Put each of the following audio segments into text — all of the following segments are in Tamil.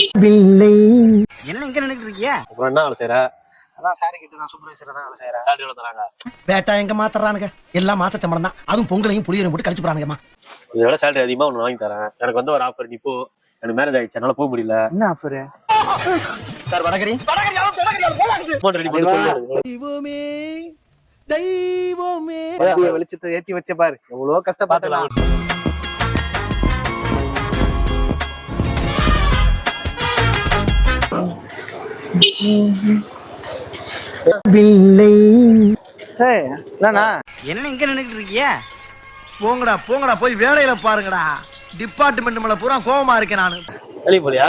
என்ன இங்க நின்னுட்டு இருக்கிய அப்புறம் என்ன வேலை செய்யற அதான் சாரி கிட்ட தான் சூப்பர்வைசர் தான் வேலை செய்யறேன் சாலரி எவ்வளவு தராங்க? பேட்டா எங்க மாத்துறானுங்க? எல்லாம் மாச சம்பளம் தான். அதுவும் பொங்கலையும் புளியரையும் போட்டு கழிச்சு போறானுங்கம்மா. இதை விட சேலரி அதிகமா ஒன்று வாங்கி தரேன். எனக்கு வந்து ஒரு ஆஃபர் நீ போ. எனக்கு மேரேஜ் ஆயிடுச்சு என்னால போக முடியல. என்ன ஆஃபர் சார் வடகரி. அமௌண்ட் ரெடி பண்ணி சொல்லு. தெய்வமே தெய்வமே. வெளிச்சத்தை ஏத்தி வச்ச பாரு. எவ்வளவு கஷ்டப்பட்டலாம் என்ன இங்க நின்னுட்டு இருக்கிய போங்கடா போங்கடா போய் வேலையில பாருங்கடா. டிபார்ட்மெண்ட் மேல பூரா கோவமா இருக்கேன் நானு. வெளியே போலியா?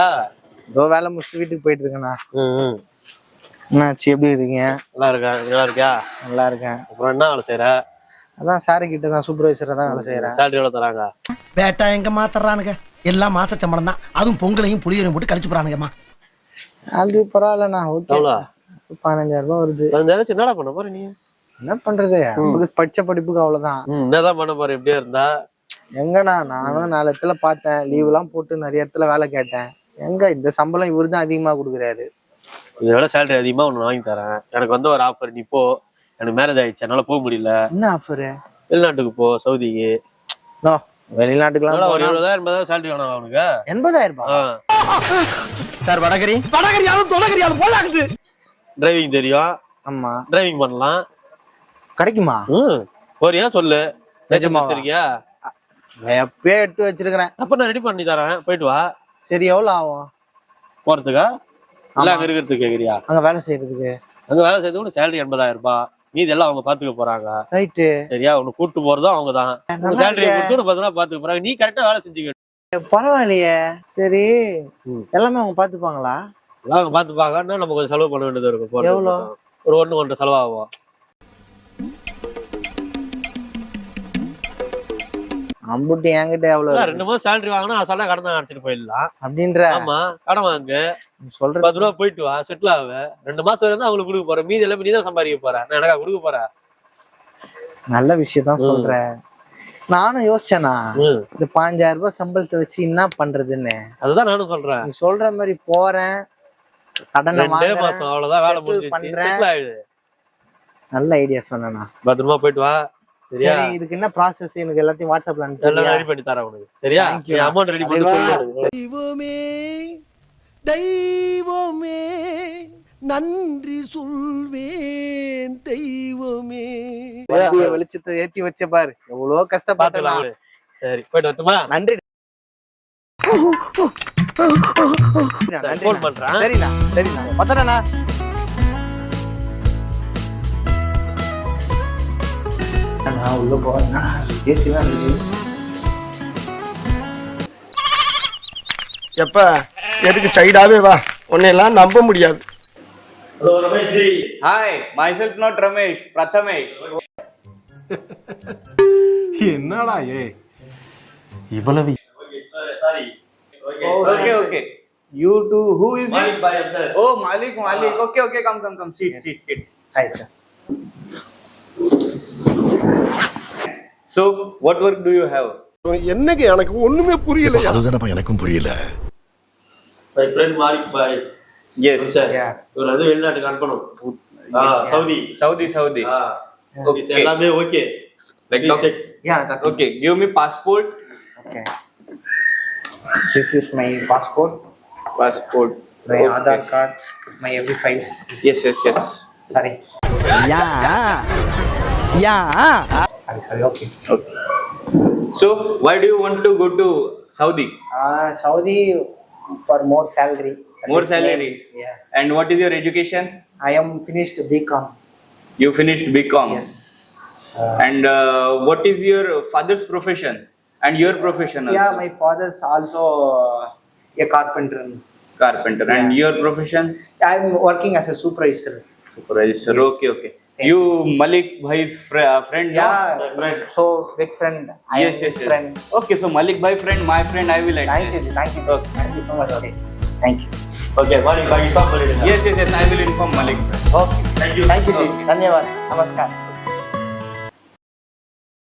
இதோ வேலை முடிச்சுட்டு வீட்டுக்கு போயிட்டு இருக்கேண்ணா. என்னாச்சு எப்படி இருக்கீங்க? நல்லா இருக்கேன் நல்லா இருக்கியா? நல்லா இருக்கேன். அப்புறம் என்ன வேலை செய்யற அதான் சாரி கிட்ட தான் சூப்பர்வைசரா தான் வேலை செய்யறேன் சேலரி எவ்வளவு தராங்க? பேட்டா எங்க மாத்துறானுங்க எல்லாம் மாச சம்பளம் தான். அதுவும் பொங்கலையும் புளியரையும் போட்டு கழிச்சு போறானுங்கம்மா. ஆல்ரெடி பரவாயில்லண்ணா ஓகே பதினஞ்சாயிரம் ரூபாய் வருது. வேலை என்னடா பண்ண போற நீ? என்ன பண்றது? நமக்கு படிச்ச படிப்புக்கு அவ்வளவுதான். என்னதான் பண்ண போற இப்படியே இருந்தா? எங்கண்ணா நானும் நாலு இடத்துல பார்த்தேன். லீவ் எல்லாம் போட்டு நிறைய இடத்துல வேலை கேட்டேன். எங்க இந்த சம்பளம் இவரு தான் அதிகமா கொடுக்குறாரு. இதை விட சேலரி அதிகமா ஒன்று வாங்கி தரேன். எனக்கு வந்து ஒரு ஆஃபர் நீ போ. எனக்கு மேரேஜ் ஆயிடுச்சு என்னால போக முடியல. என்ன ஆஃபரு வெளிநாட்டுக்கு போ சவுதிக்கு. அதனால ஒரு எண்பதாயிரம் சேலரி வேணாம் அவனுக்கு? எண்பதாயிரம் ரூபாய்? சார் வடகரி? வடகரியாலும் தொடகரியாலும் போலாக்குது. டிரைவிங் தெரியும். ஆமா. டிரைவிங் பண்ணலாம். கிடைக்குமா? ம். போறியா? சொல்லு. நிஜமாவா? வச்சிருக்கியா? எப்பயே எடுத்து வச்சிருக்கிறேன். அப்ப நான் ரெடி பண்ணி தரேன். போயிட்டு வா. சரி எவ்வளவு ஆகும்? போறதுக்கா? இல்ல. அங்க இருக்கிறதுக்கு கேக்குறியா? அங்க வேலை செய்யறதுக்கு. அங்க வேலை செய்யறது கூட சேலரி எண்பதாயிரம் ரூபாய். மீதி எல்லாம் அவங்க பாத்துக்க போறாங்க. ரைட்டு சரியா? உன்னை கூட்டு போறதும் அவங்க தான் சேலரி. கொடுத்து பாத்துக்க போறாங்க. நீ கரெக்டா வேலை செஞ்சுக்க பரவாயில்லையே. சரி. எல்லாமே அவங்க பாத்துப்பாங்களா? எல்லாம் அவங்க பாத்துப்பாங்கன்னா நம்ம கொஞ்சம் செலவு பண்ண வேண்டியது இருக்கும். போறதுக்கு எவ்வளோ? மட்டும். ஒரு ஒண்ணு ஒன்றரை செலவாகும். அம்புட்டி என்கிட்ட எவ்வளவு? ரெண்டு மாசம் சேலரி வாங்கினா அசாலா கடன் அடிச்சிட்டு போயிடலாம். அப்படின்ற. ஆமா கடன் வாங்கு. நீ சொல்றது பத்து ரூபா போயிட்டு வா செட்டில் ஆகு. ரெண்டு மாசம் இருந்தா அவங்களுக்கு கொடுக்க போறேன் மீதி எல்லாமே நீ தான் சம்பாதிக்க போற. நான் எனக்கா கொடுக்க போறேன் நல்ல விஷயம் தான். சொல்றேன் நானும் யோசிச்சேனா. இந்த பாஞ்சாயிரம் ரூபாய் சம்பளத்தை வச்சு என்ன பண்றதுன்னு. அதுதான் நானும் சொல்றேன். நீ சொல்ற மாதிரி போறேன் கடனை மாசம் அவ்வளவுதான் வேலை ஆயிடுது. நல்ல ஐடியா சொன்னேண்ணா பத்திரமா போயிட்டு வா. சரியா? சரி இதுக்கு என்ன ப்ராசஸ் எனக்கு எல்லாத்தையும் வாட்ஸ்அப்ல எல்லாம் அனுப்பி ரெடி பண்ணி தரேன் உனக்கு. சரியா? அமௌண்ட் ரெடி பண்ணி தெய்வமே தெய்வமே நன்றி சொல்வேன் தெய்வமே. வெளிச்சத்தை ஏத்தி வச்ச பாரு. எவ்வளவு விடு. சரி போயிட்டு வரட்டுமா? நன்றி. சரி, ஃபோன் பண்றேன். சரிண்ணா சரிண்ணா பத்திரண்ணா நான் உள்ள போறேன்னா ஏசி தான் இருக்கு. எப்ப எதுக்கு சைடாவே வா. உன்னையெல்லாம் நம்ப முடியாது. Hello Ramesh ji Hi, myself not Ramesh, Prathamesh. என்னடா ஏ இவ்வளவு sorry Okay, okay. You two, who is Malik it? Bhai sir Oh, Malik, Malik. Okay, okay, come, come, come. Seat, seat, seat. Hi sir So, what work do you have? என்னங்க எனக்கு ஒண்ணுமே புரியலையா அதுதானப்பா எனக்கும் புரியல my friend Malik bye Yes. Sir Yeah. இவர் வந்து வெளிநாட்டுக்கு அனுப்பணும் ஆ சவுதி Saudi, Saudi. ஆ Okay. இது எல்லாமே okay Like, Please doc- check. Yeah that okay, give me passport. Okay this is my passport Passport. My Okay. Aadhaar card my every files Yes, yes, yes. Sorry yeah yeah sorry sorry okay So, why do you want to go to Saudi? Saudi for more salary More salary. yeah And what is your education? i am finished bcom You finished BCom. yes And uh, what is your father's profession? And your profession also? yeah my father's also uh, a carpenter Carpenter. And Yeah. your profession? i'm working as a supervisor Supervisor. Yes. Okay, okay. Same. You Malik Bhai's fr- uh, friend? no? yeah so big friend i yes, yes, yes. friend Okay, so Malik Bhai friend, my friend, I will thank you thank you Okay. thank you so much okay thank you Okay, Malik. Yes, yes, yes, I will inform Malik. Okay, thank you. Thank you, Ji. Okay. Dhaniawad. Namaskar.